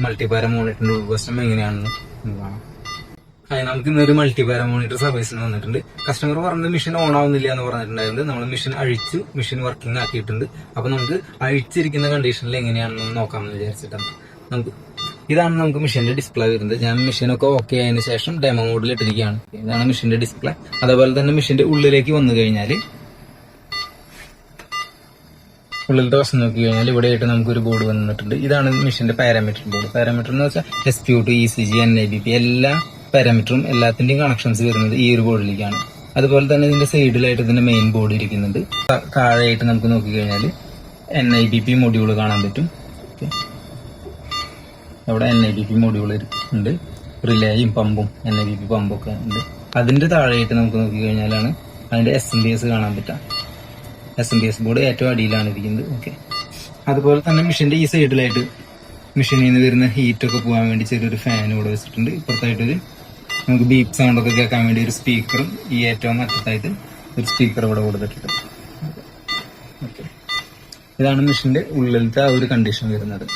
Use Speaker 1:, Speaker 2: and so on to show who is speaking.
Speaker 1: മൾട്ടിപാര മോണിറ്ററിന്റെ ഉൾവശം എങ്ങനെയാണെന്ന് കാണാം. ഹായ് നമുക്ക് ഇന്നൊരു മൾട്ടിപാര മോണിറ്റർ സർവീസിന് വന്നിട്ടുണ്ട്. കസ്റ്റമർ പറഞ്ഞത് മെഷീൻ ഓൺ ആവുന്നില്ല എന്ന് പറഞ്ഞിട്ടുണ്ടായിരുന്നു. നമ്മൾ മെഷീൻ അഴിച്ചു മെഷീൻ വർക്കിംഗ് ആക്കിയിട്ടുണ്ട്. അപ്പൊ നമുക്ക് അഴിച്ചിരിക്കുന്ന കണ്ടീഷനിൽ എങ്ങനെയാണെന്ന് നോക്കാമെന്ന് വിചാരിച്ചിട്ടാണ്. നമുക്ക് ഇതാണ് നമുക്ക് മെഷീന്റെ ഡിസ്പ്ലേ വരുന്നത്. ഞാൻ മെഷീനൊക്കെ ഓക്കെ ആയതിനു ശേഷം ഡെമോ മോഡിൽ ഇട്ടിരിക്കുകയാണ്. ഇതാണ് മെഷീന്റെ ഡിസ്പ്ലേ അതേപോലെ തന്നെ മെഷീന്റെ ഉള്ളിലേക്ക് വന്നു കഴിഞ്ഞാൽ ഉള്ളിലത്തെ വശം നോക്കി കഴിഞ്ഞാൽ ആയിട്ട് നമുക്കൊരു ബോർഡ് വന്നിട്ടുണ്ട്. ഇതാണ് മെഷീന്റെ പാരാമീറ്റർ ബോർഡ് പാരാമീറ്റർ എന്ന് വെച്ചാൽ S Q two E C G N I B P എല്ലാ പാരാമീറ്ററും എല്ലാത്തിന്റെയും കണക്ഷൻസ് വരുന്നത് ഈ ഒരു ബോർഡിലേക്കാണ് അതുപോലെ തന്നെ ഇതിന്റെ സൈഡിലായിട്ട് ഇതിന്റെ മെയിൻ ബോർഡ് ഇരിക്കുന്നുണ്ട്. താഴെയായിട്ട് നമുക്ക് നോക്കി കഴിഞ്ഞാൽ N I B P module കാണാൻ പറ്റും. അവിടെ N I B P module ഉണ്ട് റിലേയും പമ്പും എൻ ഐ ബി പി പമ്പൊക്കെ ഉണ്ട്. അതിന്റെ താഴെയായിട്ട് നമുക്ക് നോക്കി കഴിഞ്ഞാലാണ് അതിന്റെ എസ് എൻ ഡി എസ് കാണാൻ പറ്റുക S M B S board ഏറ്റവും അടിയിലാണ് ഇരിക്കുന്നത്. ഓക്കെ അതുപോലെ തന്നെ മെഷീന്റെ ഈ സൈഡിലായിട്ട് മെഷീനിൽ നിന്ന് വരുന്ന ഹീറ്റ് ഒക്കെ പോകാൻ വേണ്ടി ചെറിയൊരു ഫാൻ ഇവിടെ വെച്ചിട്ടുണ്ട്. ഇപ്പുറത്തായിട്ടൊരു നമുക്ക് ബീപ്പ് സൗണ്ട് ഒക്കെ കേൾക്കാൻ വേണ്ടി ഒരു സ്പീക്കറും ഈ ഏറ്റവും അറ്റത്തായിട്ട് ഒരു സ്പീക്കർ ഇവിടെ കൊടുത്തിട്ടുണ്ട്. ഓക്കെ ഇതാണ് മെഷീന്റെ ഉള്ളിലത്തെ ആ ഒരു കണ്ടീഷൻ വരുന്നത്.